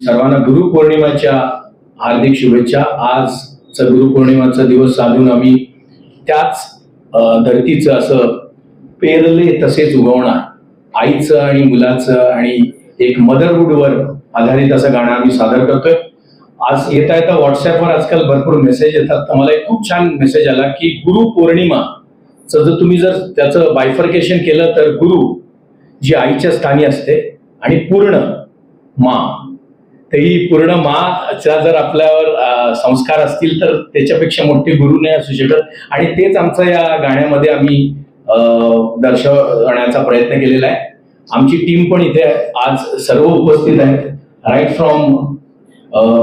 सर्वांना गुरुपौर्णिमाच्या हार्दिक शुभेच्छा. आज गुरुपौर्णिमाचा दिवस साधून आम्ही त्याच धरतीचं असं पेरले तसेच उगवणार. आईचं आणि मुलाचं आणि एक मदरहूडवर आधारित असं गाणं आम्ही सादर करतोय. आज येता येता व्हॉट्सअपवर आजकाल भरपूर मेसेज येतात. तर मला एक खूप छान मेसेज आला की गुरु पौर्णिमा जर तुम्ही जर त्याचं बायफर्केशन केलं तर गुरु जी आईच्या स्थानी असते आणि पूर्ण मा तरी पूर्ण माचा जर आपल्यावर संस्कार असतील तर त्याच्यापेक्षा मोठे गुरु नाही असू शकत. आणि तेच आमचं या गाण्यामध्ये आम्ही दर्शवण्याचा प्रयत्न केलेला आहे. आमची टीम पण इथे आज सर्व उपस्थित आहेत. राईट फ्रॉम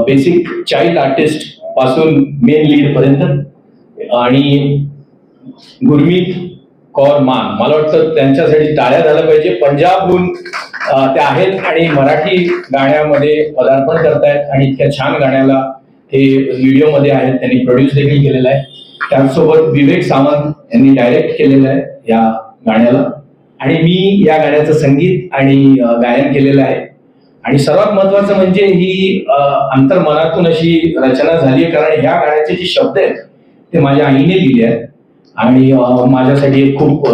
बेसिक चाइल्ड आर्टिस्टपासून मेन लीड पर्यंत. आणि गुरमीत कौर मान. मला वाटतं त्यांच्यासाठी टाळ्या झाल्या पाहिजे. पंजाबहून ते आहेत आणि मराठी गाण्यामध्ये पदार्पण करतायत आणि इतक्या छान गाण्याला हे व्हिडिओमध्ये आहेत. त्यांनी प्रोड्यूस देखील केलेलं आहे. त्यासोबत विवेक सावंत यांनी डायरेक्ट केलेलं आहे या गाण्याला. आणि मी या गाण्याचं संगीत आणि गायन केलेलं आहे. आणि सर्वात महत्वाचं म्हणजे ही अंतर्मनातून अशी रचना झाली आहे. कारण ह्या गाण्याचे जे शब्द आहेत ते माझ्या आईने लिहिले आहेत. आणि माझ्यासाठी एक खूप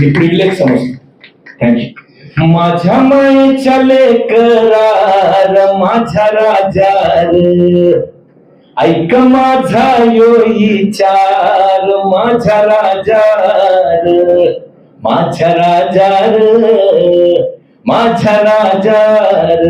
मी प्रिव्हिलेज समजतो. थँक्यू माझ्या मायेच्या लेकरार माझ्या राजार. ऐक माझा योईचार माझ्या राजार. माझ्या राजार माझ्या राजार.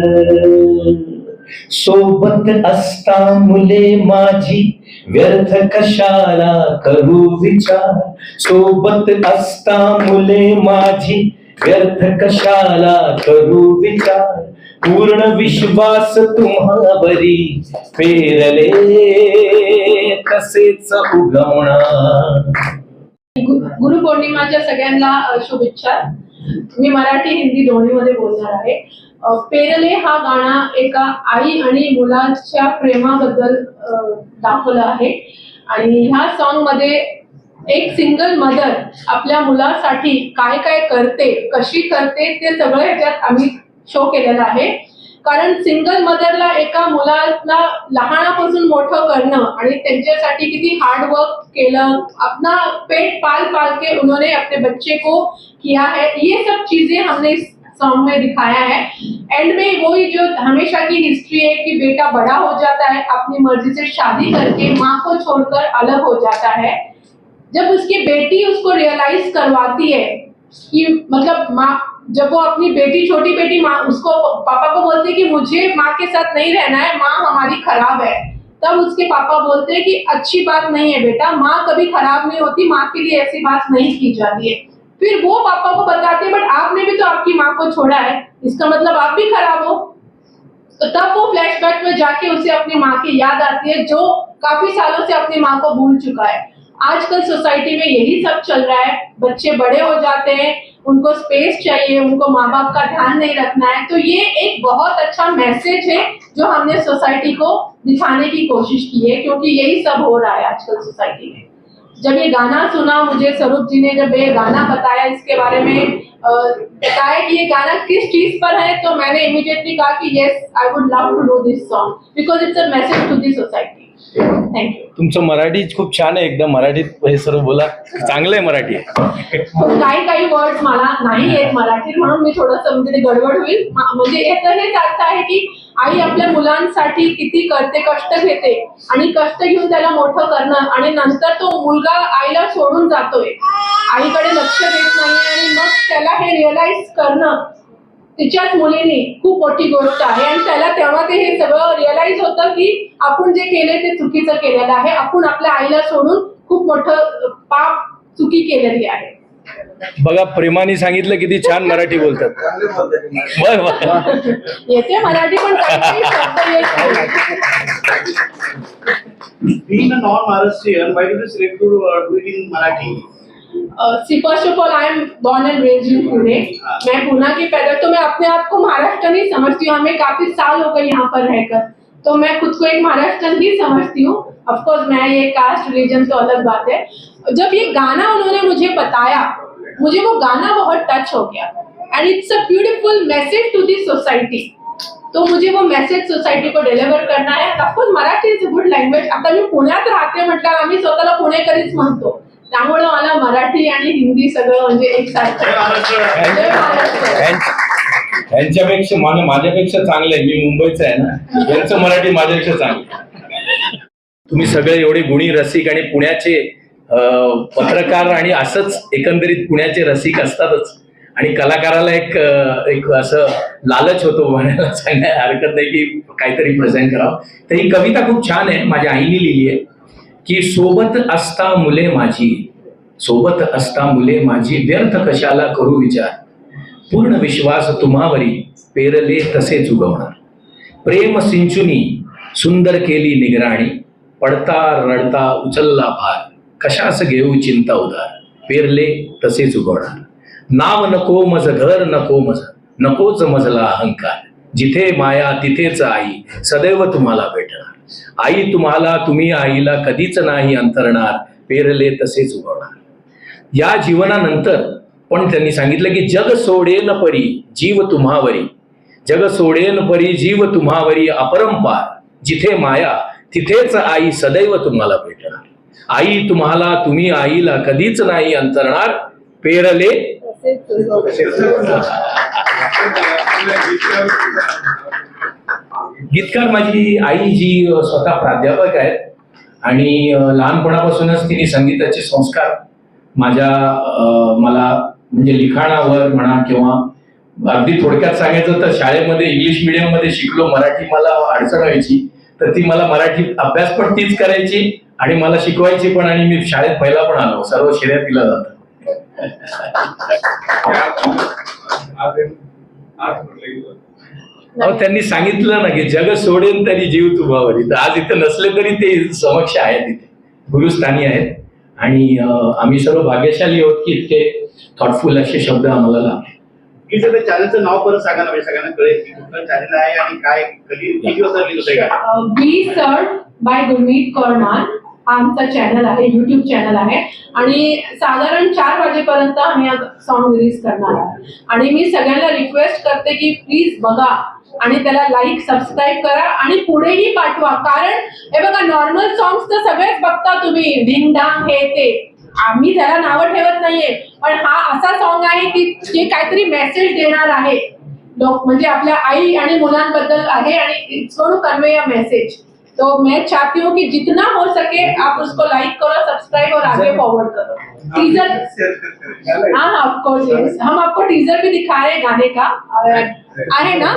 सोबत असता मुले माझी व्यर्थ कशाला करू विचार? सोबत असता मुले माझी व्यर्थ कशाला करू विचार? पूर्ण विश्वास तुम्हावरी पेरले तसेच उगवणार? गुरु पौर्णिमाच्या सगळ्यांना शुभेच्छा. मी मराठी हिंदी दोन्हीमध्ये बोलणार आहे. पेरले हा गाणा एका आई आणि मुलाच्या प्रेमाबद्दल दाखवलं आहे. आणि ह्या सॉन्गमध्ये एक सिंगल मदर आपल्या मुलासाठी काय काय करते कशी करते ते सगळं ह्याच्यात आम्ही शो केलेला आहे. कारण सिंगल मदरला एका मुलाला लहानापासून मोठं करणं आणि त्यांच्यासाठी किती हार्ड वर्क केलं, अपना पेट पाल पाल के उन्होंने अपने बच्चे को किया है, ये सब चीज़ें हमने सॉन्ग में दिखाया है। एंड में वही जो हमेशा की हिस्ट्री है कि बेटा बड़ा हो जाता है, अपनी मर्ज़ी से शादी करके माँ को छोड़कर अलग हो जाता है। जब उसकी बेटी उसको रियलाइज़ करवाती है कि मतलब माँ जब वो अपनी बेटी, छोटी बेटी माँ, उसको पापा को बोलती है कि मुझे माँ के साथ नहीं रहना है, माँ हमारी खराब है। तब उसके पापा बोलते हैं कि अच्छी बात नहीं है बेटा, माँ कभी खराब नहीं होती, माँ के लिए ऐसी बात नहीं की जाती है। फिर वो पापा को बताते हैं, बट आपने भी तो आपकी माँ को छोड़ा है, इसका मतलब आप भी खराब हो। तो तब वो फ्लैशबैक में जाके उसे अपनी माँ की याद आती है, जो काफ़ी सालों से अपनी माँ को भूल चुका है। आजकल सोसाइटी में यही सब चल रहा है, बच्चे बड़े हो जाते हैं उनको स्पेस चाहिए, उनको माँ बाप का ध्यान नहीं रखना है। तो ये एक बहुत अच्छा मैसेज है जो हमने सोसाइटी को दिखाने की कोशिश की है, क्योंकि यही सब हो रहा है आजकल सोसाइटी में। जब ये गाना सुना मुझे स्वरूप जी ने जब ये गाना बताया, इसके बारे में बताया कि ये गाना किस चीज़ पर है तो मैंने इमीडिएटली कहा कि yes I would love to do this song because it's a message to the society तुमचं मराठी खूप छान आहे एकदम. मराठीत हे सर्व बोला. चांगलं आहे मराठी. काही काही वर्ड मला नाही येत मराठीत म्हणून मी थोडंसं म्हणजे गडबड होईल. म्हणजे याचं हेच अर्थ आहे की आई आपल्या मुलांसाठी किती करते कष्ट घेते आणि कष्ट घेऊन त्याला मोठं करणं आणि नंतर तो मुलगा आईला सोडून जातोय. आईकडे लक्ष देत नाही आणि मग त्याला हे रिअलाइज करणं तिच्याच मुलीने खूप मोठी गोष्ट आहे. आणि त्याला तेव्हा ते हे सगळं रिअलाइज होतं की आपण जे केले ते चुकीचं केलेलं आहे. आपण आपल्या आईला सोडून खूप मोठं पाप चुकी केलेली आहे. बघा प्रेमाने सांगितलं किती छान मराठी बोलतात. बर बर. येते मराठी पण. Being a non-Maharashtrian, why did you select to uh, do it in Marathi? See first of all I am born and raised in Pune मैं पुणे की पैदा तो मैं अपने आप को महाराष्ट्र नहीं समझती हूँ। हमें काफ़ी साल हो गए यहाँ पर रहकर। तो मैं खुद को एक महाराष्ट्रन ही समझती हूँ। ऑफकोर्स मैं ये कास्ट रिलीजन तो अलग बात है। जब ये गाना उन्होंने मुझे बताया, मुझे वो गाना बहुत टच हो गया। And it's a beautiful message to this society तो मुझे वो मेसेज सोसायटी को डिलिव्हर करना है। Of course Marathi is a good language आता मी पुण्यात राहते म्हटल्यावर आम्ही स्वतःला पुणेकरीच म्हणतो. त्यामुळे मला मराठी आणि हिंदी सगळं म्हणजे यां- यांच्यापेक्षा मला माझ्यापेक्षा चांगलं आहे. मी मुंबईचा आहे ना. यांचं मराठी माझ्यापेक्षा चांगलं. तुम्ही सगळे एवढे गुणी रसिक आणि पुण्याचे पत्रकार आणि असंच एकंदरीत पुण्याचे रसिक असतातच. आणि कलाकाराला एक एक असं लालच होतो म्हणायला सांगायला हरकत नाही की काहीतरी प्रेझेंट करावं. तर ही कविता खूप छान आहे. माझ्या आईने लिहिली आहे. की सोबत असता मुले माझी. सोबत असता मुले माझी. व्यर्थ कशाला करू विचार? पूर्ण विश्वास तुम्हावरी. पेरले तसेच उगवणार. प्रेम सिंचुनी सुंदर केली निगराणी. पडता रडता उचलला भार. कशास घेऊ चिंता उदार? पेरले तसेच उगवणार. नाव नको मज घर नको मज नकोच मजला अहंकार. जिथे माया तिथेच आई. सदैव तुम्हाला भेटणार. आई तुम्हाला तुम्ही आईला कधीच नाही अंतरणार पेरले तसेच उगवणार. या जीवनानंतर पण त्यांनी सांगितलं की जग सोडेन परी जीव तुम्हावरी. जग सोडेन परी जीव तुम्हावरी अपरंपार. जिथे माया तिथेच आई सदैव तुम्हाला भेटणार. आई तुम्हाला तुम्ही आईला कधीच नाही अंतरणार पेरले गीतकार माझी आई जी स्वतः प्राध्यापक आहेत आणि लहानपणापासूनच तिने संगीताचे संस्कार माझ्या मला म्हणजे लिखाणावर म्हणा किंवा अगदी थोडक्यात सांगायचं तर शाळेमध्ये इंग्लिश मिडियममध्ये शिकलो मराठी मला अडचण व्हायची तर ती मला मराठी अभ्यास पण तीच करायची आणि मला शिकवायची पण आणि मी शाळेत पहिला पण आलो सर्व शर्यतीला जातं अहो त्यांनी सांगितलं ना की जग सोडेन तरी जीव तुभावरी तर आज इथे नसले तरी ते समक्ष आहेत इथे. गुरुस्थानी आहेत. आणि आम्ही सर्व भाग्यशाली आहोत की इतके थॉटफुल असे शब्द आम्हाला प्लीज त्या चॅनलचं नाव परत सांगा ना म्हणजे सगळ्यांना कळेल की कुठलं चॅनल आहे आणि काय कधी किती वाजता रिलीज होतंय काय बी सर्ड बाय गुरमीत कौरमान हा आमचा चॅनल आहे युट्यूब चॅनल आहे. आणि साधारण चार वाजेपर्यंत आम्ही हा सॉन्ग रिलीज करणार आहे आणि मी सगळ्यांना रिक्वेस्ट करते की प्लीज बघा. आणि त्याला लाईक सबस्क्राईब करा आणि पुढेही पाठवा. कारण हे बघा नॉर्मल सॉंग्स तर सगळेच बघता तुम्ही. ढिंग डांग हे ते. आम्ही त्याला नावं ठेवत नाहीये. पण हा असा सॉन्ग आहे की जे काहीतरी मेसेज देणार आहे. लोक म्हणजे आपल्या आई आणि मुलांबद्दल आहे आणि it's to convey a message तो मैं चाहती हूँ कि जितना हो सके आप उसको लाइक करो सब्सक्राइब और आगे फॉरवर्ड करो. टीजर हाँ हाँ ऑफकोर्स हम आपको टीजर भी दिखा रहे हैं गाने का। आहे ना?